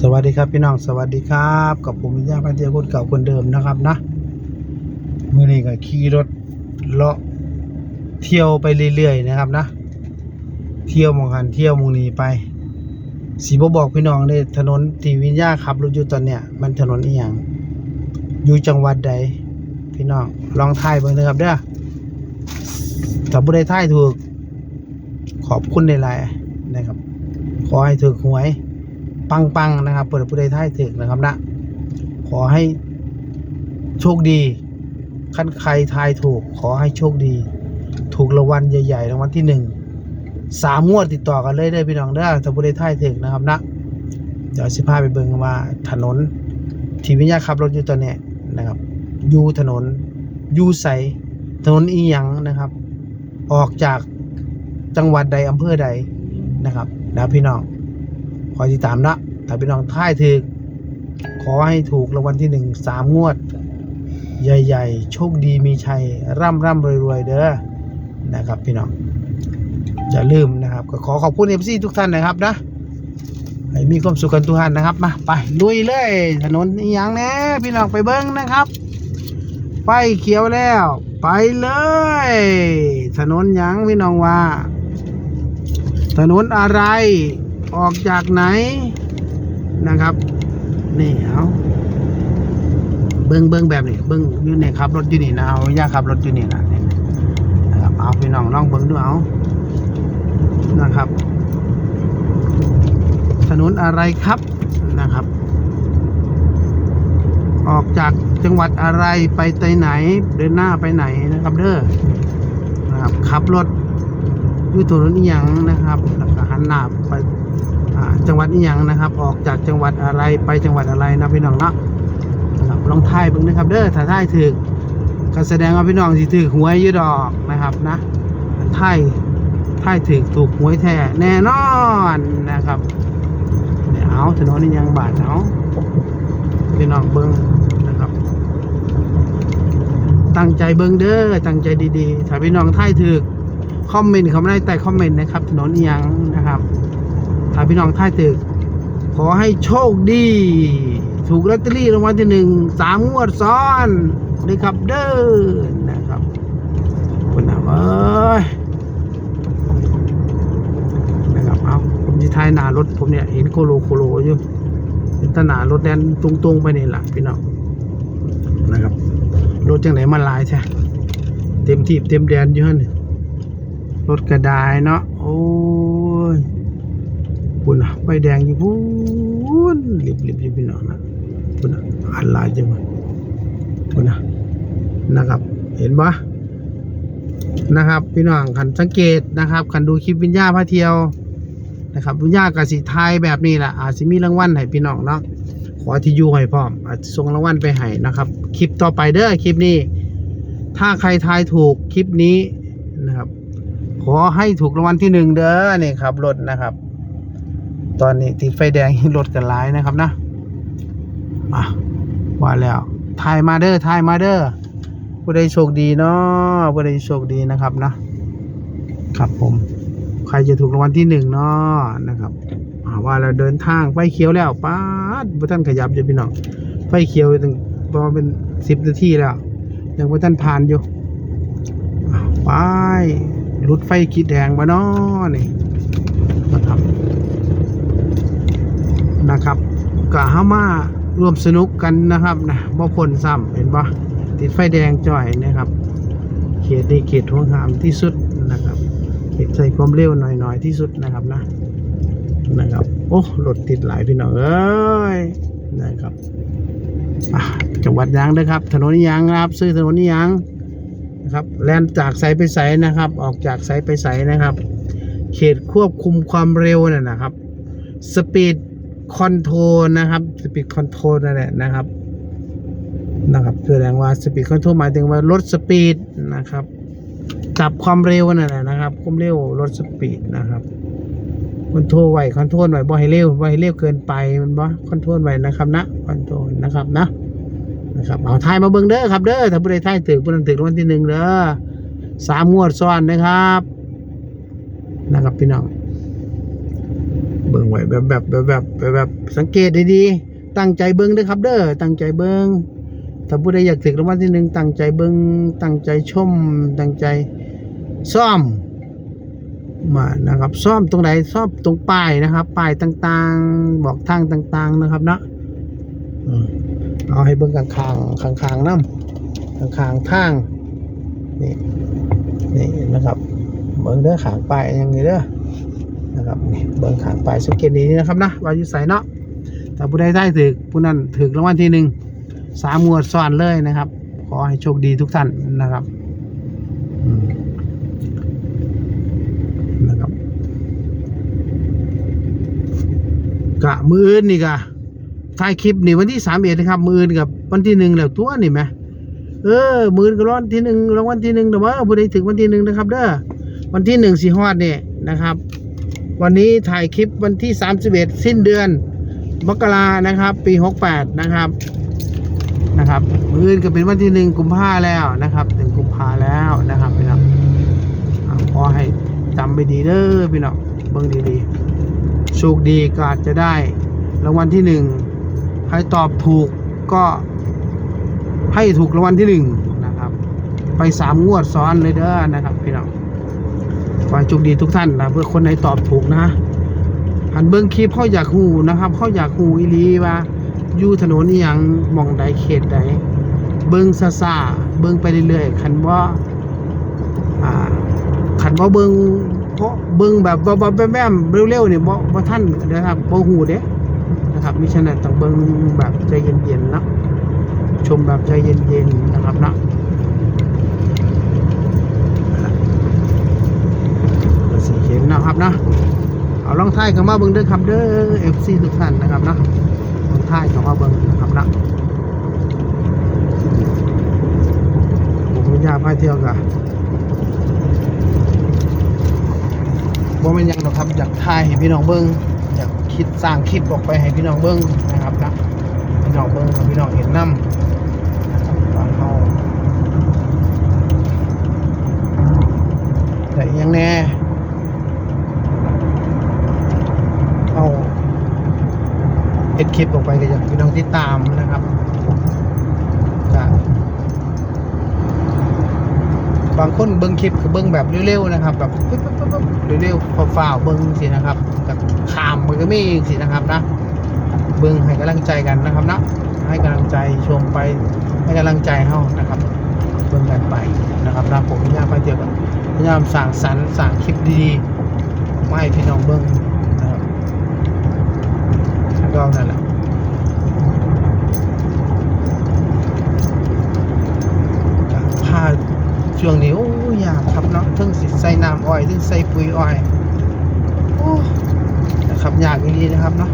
สวัสดีครับพี่น้องสวัสดีครับกับผมวิญญาพันเทียคนเก่าคนเดิมนะครับนะเมื่อนี้ก็ขี่รถเลาะเที่ยวไปเรื่อยๆนะครับนะ เที่ยวมองหันเที่ยวมองนี้ไปสีบบอกพี่น้องเลยถนนทีวิญญาขับรถอยู่ตอนเนี้ยมันถนนอีหยังอยู่จังหวัดใดพี่น้องลองทายเบิ่งนะครับเด้อถ้าบ่ได้ทายถูก ขอบคุณในไลน์นะครับ ขอให้ถูกหวย ปังๆนะครับ เปิดผู้ใดท่ายถึกนะครับนะ ขอให้โชคดีขั้นใครทายถูก ขอให้โชคดี ถูกรางวัลใหญ่ๆรางวัลที่หนึ่งสามงวดติดต่อกันเลยได้พี่น้องเด้อถ้าผู้ใดท่ายถึกนะครับนะเดี๋ยวสิพาไปเบิ่งว่าถนนทีวิญญาขับรถอยู่ตอนเนี้ยนะครับยูถนนยูใสถนนอีหยังนะครับ ออกจากจังหวัดใดอำเภอใดนะครับนะพี่น้อง ขอติดตามนะถ้าพี่น้องท่ายถึกขอให้ถูกรางวัลที่หนึ่งสามงวด ใหญ่ๆ โชคดีมีชัย ร่ำร่ำรวยรวยๆ เด้อนะครับพี่น้องอย่าลืมนะครับ ก็ขอขอบคุณเอฟซีทุกท่านนะครับนะให้มีความสุขกันทุกท่านนะครับมาไปลุยเลยถนนอีหยังแน่พี่น้องไปเบิ้งนะครับไฟเขียวแล้ว ไปเลย ถนนหยังพี่น้องว่า ถนนอะไร ออกจากไหนนะครับนี่เอาเบิ้งเบิ้งแบบนี้เบิ้งอยู่นี่ขับรถอยู่นี่นะเอาอย่าขับรถอยู่นี่นะนะครับเอาพี่น้องลองเบิ้งดูเอานะครับ ถนนอะไรครับนะครับ ออกจากจังหวัดอะไรไปไตไหน เดินหน้าไปไหนนะครับเด้อนะครับขับรถอยู่ถนนอีหยังนะครับแล้วก็หันหน้าไป จังหวัดอีหยังนะครับ ออกจากจังหวัดอะไรไปจังหวัดอะไรนะพี่น้องเนาะนะครับลองทายเบิ่งนะครับ เด้อถ้าทายถูกก็แสดงว่าพี่น้องสิถูกหวยอยู่ดอกนะครับนะทายทายถูกถูกหวยแท้แน่นอนนะครับเนี่ยเอาถนนอีหยังบาดเอาพี่น้องเบิ่งนะครับ ตั้งใจเบิ่งเด้อตั้งใจดีๆถ้าพี่น้องทายถูกคอมเมนต์เข้ามาได้ใต้คอมเมนต์นะครับ ถนนอียงนะครับ ถ้าพี่น้องท่ายตึก ขอให้โชคดี ถูกลอตเตอรี่รางวัลที่หนึ่งสามงวดซ้อนเลยครับเด้อนะครับคุณนะเอ้ยนะครับเอาผมจะทายหน้ารถผมเนี่ยเห็นโคโลโคโลอยู่เห็นตนารถแดนตรงๆไปนี่แหละพี่น้องนะครับรถจังไหนมาลายใช่เต็มที่เต็มแดนอยู่ฮะนี่รถกระดายเนาะโอ้ย คุณอะใบแดงอยู่พูนรีบรีบรีบพี่น้องนะคุณอะอันลายจังวะคุณอะนะครับ เห็นปะนะครับ พี่น้องขันสังเกตนะครับขันดูคลิปวิญญาพาเที่ยวนะครับวิญญากสิไทยแบบนี้แหละอาจจะมีรางวัลให้พี่น้องเนาะขอที่ยูให้พร้อมอาจจะส่งรางวัลไปให้นะครับ คลิปต่อไปเด้อคลิปนี้ ถ้าใครทายถูกคลิปนี้นะครับ ขอให้ถูกรางวัลที่หนึ่งเด้อนี่ครับรถนะครับ ตอนนี้ติดไฟแดงรถกันหลายนะครับนะอะว่าแล้วทายมาเด้อทายมาเด้อผู้ใดโชคดีเนาะผู้ใดโชคดีนะครับนะครับผม ใครจะถูกรางวัลที่หนึ่งเนาะนะครับว่าเราเดินทางไฟเขียวแล้วป้าดพระท่านขยับอยู่พี่น้องไฟเขียวถึงประมาณเป็นสิบนาทีแล้ว ยังพระท่านผ่านอยู่ไปรถไฟขีดแดงมาเนาะนี่นะครับ นะครับกะฮามารวมสนุกกันนะครับนะบ่พ้นซ้ำเห็นปะติดไฟแดงจ่อยนะครับ เขตนี้เขตห่วงหามที่สุดนะครับ เขตใช้ความเร็วหน่อยๆที่สุดนะครับนะนะครับ โอ้รถติดหลายพี่น้องเอ้ยนะครับจังหวัดยางเด้อครับ ถนนยางนะครับ ซื้อถนนยางนะครับแลนจากไสไปไสนะครับ ออกจากไสไปไสนะครับ เขตควบคุมความเร็วน่ะนะครับสปีด คอนโทรลนะครับสปีดคอนโทรลนั่นแหละนะครับนะครับแสดงว่าสปีดคอนโทรลหมายถึงว่าลดสปีดนะครับจับความเร็วนั่นแหละนะครับความเร็วลดสปีดนะครับคอนโทรไว้คอนโทรลไว้บ่ให้เร็วบ่ให้เร็วเกินไปมันบ่คอนโทรลไว้นะครับนะคอนโทรลนะครับนะนะครับเอาทายมาเบิ่งเด้อครับเด้อถ้าผู้ใดทายถึกผู้นั้นถึกรางวัลที่หนึ่งเด้อสามงวดซ้อนนะครับนะครับพี่น้อง เบิ่งไว้แบบแบบแบบแบบแบบแบบสังเกตดีๆตั้งใจเบิ่งด้อครับ เด้อตั้งใจเบิ่งถ้าผู้ใดอยากถึกรางวัลที่หนึ่งตั้งใจเบิ่งตั้งใจชมตั้งใจซ่อมมานะครับ ซ่อมตรงไหนซ่อมตรงป้ายนะครับป้ายต่างๆ บอกทางต่าง ๆนะครับเนาะเอาให้เบิ่งข้างๆข้างๆน้ำข้างๆทางนี่นี่นะครับเบิ่งเด้อขางป้ายอย่างนี้เด้อ นะครับเบิ่งขางป้ายสังเกตดีๆนะครับนะวายู่ใส่เนาะถ้าผู้ใดได้ถึกผู้นั้นถึกรางวัลที่หนึ่งสามงวดซ้อนเลยนะครับ ขอให้โชคดีทุกท่านนะครับนะครับกะมืออื่นนี่กะถ่ายคลิปนี่วันที่สามเอ็ดนะครับ มืออื่นกับวันที่หนึ่งแล้วตัวนี่ไหมเออมือกรางวัลที่หนึ่งรางวัลที่หนึ่งแต่ว่าผู้ใดถึงวันที่หนึ่งนะครับ เด้อวันที่หนึ่งสีฮอดเนี่ยนะครับ วันนี้ถ่ายคลิปวันที่สามสิบเอ็ดสิ้นเดือนมกรานะครับ ปีหกแปดนะครับนะครับมื่นก็เป็นวันที่หนึ่งกุมภาแล้วนะครับหนึ่งกุมภาแล้วนะครับพี่น้องอะขอให้จำไปดีเด้อพี่น้องเบิ่งดีๆโชคดีก็อาจจะได้รางวัลที่หนึ่งใครตอบถูกก็ให้ถูกรางวัลที่หนึ่งนะครับ ไปสามงวดซ้อนเลยเด้อนะครับพี่น้อง ขอให้โชคดีทุกท่านนะเพื่อคนไหนตอบถูกนะหันเบิ้งคลิปเขาอยากหูนะครับเขาอยากหูอีลีว่าอยู่ถนนอหยังมองใดเขตใดเบิ้งซาซาเบิ้งไปเรื่อยๆคันว่าอ่าขันบ่าเบิงเพราะเบิงแบบบ่บ่แม่มเร็วๆเนี่ยบ่บ่ทันนะครับบ่ฮู้เด้นะครับมิฉะนั้นต้องเบิงแบบใจเย็นๆนะชมแบบใจเย็นๆนะครับนะก็สิเห็ นะครับเนาะเอาลองท้ายเข้ามาเบิ่งเด้อครับเด้อ FC ทุกท่านนะครับเนาะลองท้ายเข้ามาเบิ่งนะครับเนาะผมยากพาเที่ยวกะบ่แม่นยังหรอกครับอยากถ่ายให้พี่น้องเบิ่งอยากคิดสร้างคลิปออกไปให้พี่น้องเบิ่งนะครับนะพี่น้องเบิ่งพี่น้องเห็นน้ำนะครับว่าเฮาแต่ยังแน่เอาเอ็ด คลิปออกไปก็อยากพี่น้องติดตามนะครับบางคนเบิ้งคลิปเบิ้งแบบเร็วๆนะครับ แบบเร็วๆฝ่าวเบิ้งสินะครับกับขามมันก็มีสินะครับนะเบิ้งให้กำลังใจกันนะครับนะให้กำลังใจชมไปให้กำลังใจเฮานะครับ เบิ้งกันไปนะครับนะผมพยายามไปเดียวกันพยายามสั่งสรรสั่งคลิปดีๆมาให้พี่น้องเบิ้งนะครับก็นั่นแหละ ผ้าช่วงนี้โอ้ยยากครับเนาะทั้งสิใส่น้ำอ้อยทั้งใส่ปุ๋ยอ้อยโอ้นะครับยากดีนะครับเนาะ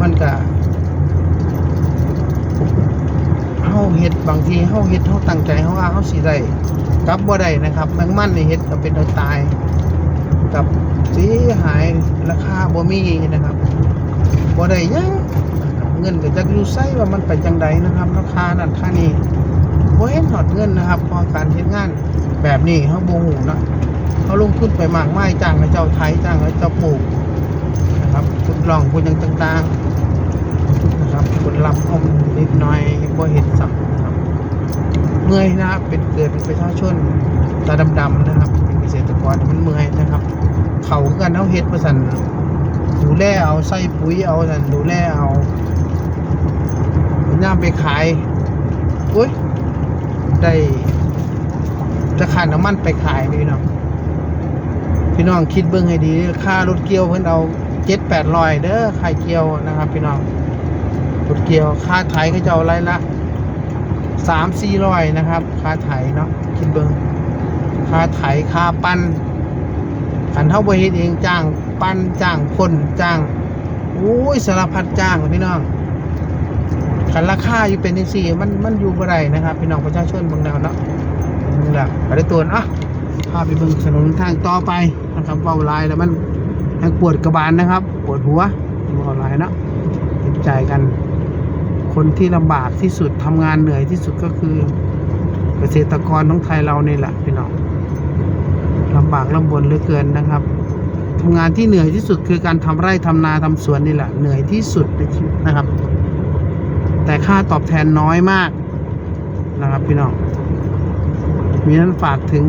มันก็เฮาเฮ็ดบางทีเฮาเฮ็ดเฮาตั้งใจเฮาว่าเฮาสิได้กลับบ่ได้นะครับแมงมันนี่เฮ็ดก็เป็นเอาตายกับเสียหายราคาบ่มีนะครับบ่ได้ยังนะครับเงินก็จักอยู่ไสว่ามันไปจังใดนะครับราคานั่นค่านี้ บ่เห็นหอดเงินนะครับพอการเฮ็ดงานแบบนี้เฮาบ่ฮู้เนะเขาลงทุนไปมากมายจ้างให้เจ้าไทยจ้างให้เจ้าปลูกนะครับขุดร่องขุดหยังต่างๆนะครับขุดลำเอานิดหน่อยบ่เห็นสักนะครับเมื่อยนะครับเป็นเกิดเป็นประชาชนตาดำๆนะครับเป็นเกษตรกรมันเมื่อยนะครับ เขากันเฮาเฮ็ดประสันดูแลเอาใส่ปุ๋ยเอาสันดูแลเอาย่ามไปขายอุ้ย ได้จะขาดน้ำมันไปขายพี่น้อง พี่น้องคิดเบิ้องให้ดีค่ารถเกี่ยวเพิ่นเอาเจ็ดแปดร้อยเด้อค่าเกี่ยวนะครับ พี่น้องรถเกี่ยวค่าไถก็จะเอาไรละสามสี่ร้อยนะครับ ค่าไถเนาะคิดเบิ้องค่าไถค่าปั้นขันเท่าบริเฮ็ดเองจ้าง ปั้นจ้างคนจ้างโอ้ยสารพัดจ้างพี่น้อง คันราคาอยู่เป็นจังซี่มันมันอยู่บ่ได้นะครับพี่น้องประชาชนบางแนวเนาะนี่แหละได้ตัวอะพาไปเบิ่งถนนทางต่อไปนะครับเว้าลายแล้วมันยังปวดกระบาลนะครับ ปวดหัวเว้าลายเนาะเห็นใจกัน คนที่ลำบากที่สุดทำงานเหนื่อยที่สุดก็คือเกษตรกรของไทยเราเนี่แหละพี่น้องลำบากลำบนเหลือเกินนะครับทำงานที่เหนื่อยที่สุดคือการทำไร่ทำนาทำสวนนี่แหละเหนื่อยที่สุดในชีวิตนะครับ แต่ค่าตอบแทนน้อยมากนะครับพี่น้องมีนั้นฝากถึง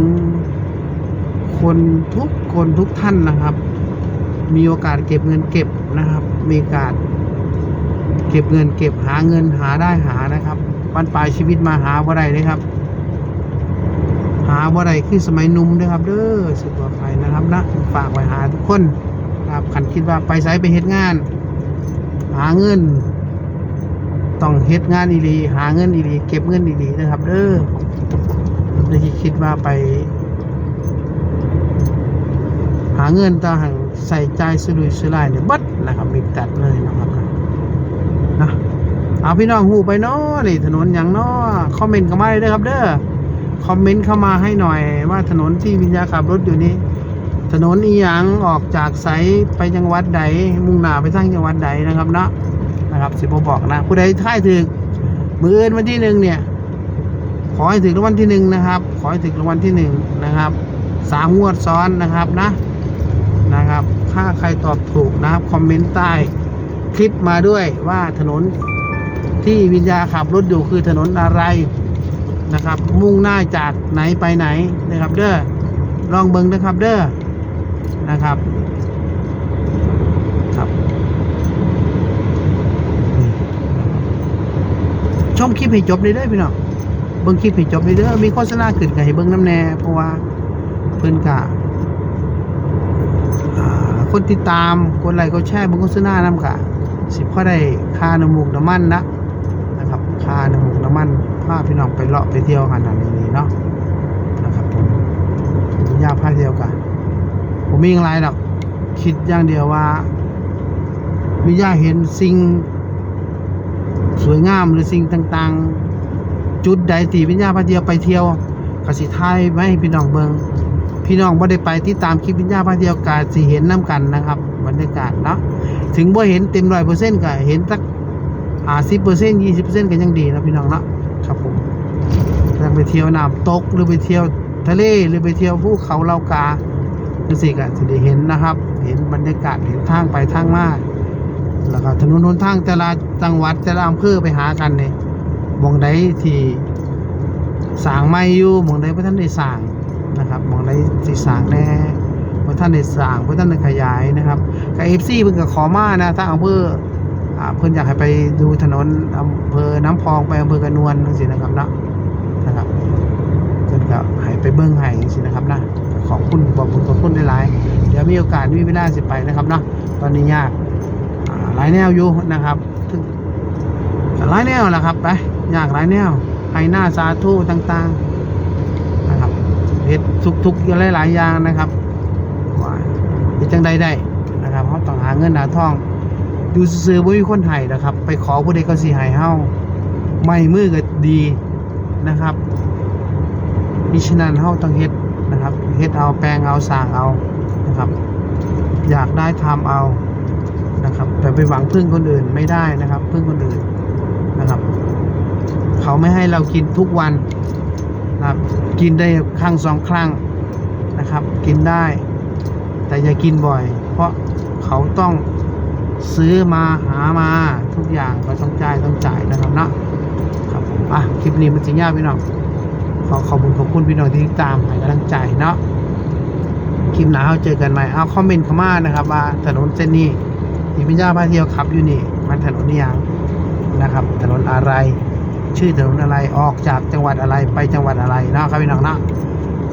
คนทุกคนทุกท่านนะครับ มีโอกาสเก็บเงินเก็บนะครับ มีโอกาสเก็บเงินเก็บหาเงินหาได้หานะครับบันปลายชีวิตมาหาบ่ได้เลยครับ หาบ่ได้คือสมัยนุ่มเด้อครับ เด้อสุดตัวใครนะครับนะฝากไว้หาทุกคนครับคันคิดว่าไปไสไปเฮ็ดงาน หาเงิน ต้องเฮ็ดงานดีๆหาเงินดีๆเก็บเงินดีๆนะครับเด้อไม่ใช่คิดว่าไป หาเงินต่างหากใส่ใจสลุยสลายเนี่ยบัดนะครับมีตัดเลยนะครับนะนะเอาพี่น้องหูไปเนาะนี่ถนนอย่างเนาะคอมเมนต์เข้ามาเลยเด้อครับเด้อคอมเมนต์เข้ามาให้หน่อยว่าถนนที่วิญญาขับรถอยู่นี้ถนนอีหยังออกจากไสไปจังหวัดใดมุ่งหน้าไปทางจังหวัดใดนะครับเนาะ นะครับสิบบอกนะ ผู้ใดท่ายถึกมืออื่นวันที่หนึ่งเนี่ย ขอให้ถึงรางวัลที่หนึ่งนะครับ ขอให้ถึงรางวัลที่หนึ่งนะครับสามงวดซ้อนนะครับนะนะครับ ถ้าใครตอบถูกนะครับคอมเมนต์ใต้คลิปมาด้วยว่าถนนที่วิญญาขับรถอยู่คือถนนอะไรนะครับ มุ่งหน้าจากไหนไปไหนนะครับ เด้อลองเบิ้งนะครับเด้อนะครับ ชมคลิปให้จบเลยเด้อพี่น้องเบิ้งคลิปให้จบเลยเด้อมีโฆษณาขึ้นกับให้เบิ้งน้ำแน่เพราะว่าเพิ่นกะอ่าคนติดตามกดไลค์กดแชร์บนโฆษณานํกะสิพอได้ค่าน้ำมูกน้ำมันนะนะครับค่าน้ำมูกน้ำมันพาพี่น้องไปเลาะไปเที่ยวกันอันนี้เนาะนะครับผมยากพาเที่ยวกันผมมีอะไรหรอกคิดอย่างเดียวว่ามียาเห็นสิ่ง สวยงามหรือสิ่งต่างๆ จุดใดที่วิญญาพาเที่ยวไปเที่ยวกสิทายไว้ให้พี่น้องเบิงพี่น้องบ่ได้ไปที่ตามคลิปวิญญาณพาเที่ยวกาสิเห็นน้กันนะครับบรรยากาศเนาะถึงบ่เห็นเต็มร้อยเปอร์เซ็นต์ก็เห็นสักอ่าสิบเปอร์เซ็นต์ยี่สิบเปอร์เซ็นต์ก็ยังดีนะพี่น้องเนาะครับผมถ้าไปเที่ยวน้ำตกหรือไปเที่ยวทะเลหรือไปเที่ยวภูเขาเลากาจังซี่ก็สิได้เห็นนะครับ เห็นบรรยากาศเห็นทางไปทางมา แล้วก็ถนนหนทางแต่ละจังหวัดแต่ละอำเภอไปหากันเนี่หมองใดที่สางไม่อยู่มองใดบ่ทันได้สางนะครับมองได้สีสางแน่เพระท่านได้สางเพระท่านได้ขยายนะครับกับเอฟซีเพิ่งกับขอมานะถ้าอำเภอเพิ่นอยากให้ไปดูถนนอำเภอน้ำพองไปอำเภอกระนวลสินะครับเนาะนะครับเพิ่นก็ให้ไปเบิ้งให้สินะครับนะขอบคุณบอกคุณขอบคุณหลายๆเดี๋ยวมีโอกาสมีเวลาสิไปนะครับเนาะตอนนี้ยาก หลายแนวอยู่นะครับหลายแนวแหละครับไปอยากหลายแนวให้หน้าสาธุต่างๆนะครับเฮ็ดทุกๆหลายๆอย่างนะครับว่าเฮ็ดจังใดได้นะครับเขาต้องหาเงินหาทองอยู่ซื่อๆบ่มีคนให้นะครับ ไปขอผู้ใดก็สิให้เฮาไม่มือก็ดีนะครับมิฉะนั้นเฮาต้องเฮ็ดนะครับเฮ็ดเอาแปลงเอาสร้างเอานะครับ อยากได้ทำเอา นะครับ แต่ไปหวังพึ่งคนอื่นไม่ได้นะครับ พึ่งคนอื่นนะครับ เขาไม่ให้เรากินทุกวันนะครับ กินได้ครั้งสองครั้งนะครับ กินได้ แต่อย่ากินบ่อย เพราะเขาต้องซื้อมาหามาทุกอย่างก็ต้องจ่ายต้องจ่ายนะครับเนาะครับผมอะคลิปนี้มันจริงยากพี่น้องขอขอบคุณขอบคุณพี่น้องที่ติดตามให้กำลังใจเนาะคลิปหน้าเราเจอกันใหม่เอาคอมเมนต์เข้ามานะครับ ว่าถนนเส้นนี้ ที่พี่ย่าพาเที่ยวขับอยู่นี่มันถนนนี่ยังนะครับ ถนนอะไร ชื่อถนนอะไรออกจากจังหวัดอะไรไปจังหวัดอะไรนะครับพี่น้องนะ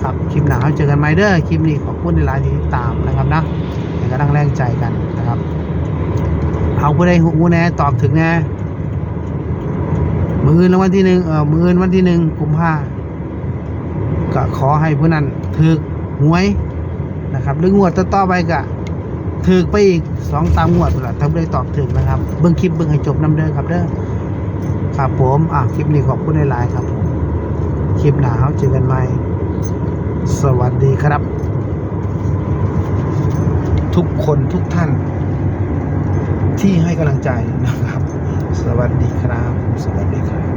ครับคลิปหนาเราเจอกันใหมเด้อคลิปนี้ขอบคุณในไลน์ที่ตามนะครับนะให้กำลังแรงใจกันนะครับเอาผู้ใดหูแน่ตอบถึงแน่มือวัลที่หนึ่งเออมือวันที่หนึ่งกุมภาก็ขอให้ผู้นั้นถือหวยนะครับหรืองวดต่อๆไปก็ ถือไปอีกสองตามงวดพุ่นละถ้าไม่ได้ตอบถึงนะครับ เบิ้งคลิปเบิ้งให้จบน้ำเด้อครับเด้อครับผมอะคลิปนี้ขอบคุณในไลน์ครับผมคลิปหนาเจอกันใหม่ สวัสดีครับ ทุกคนทุกท่าน ที่ให้กำลังใจนะครับ สวัสดีครับ สวัสดีครับ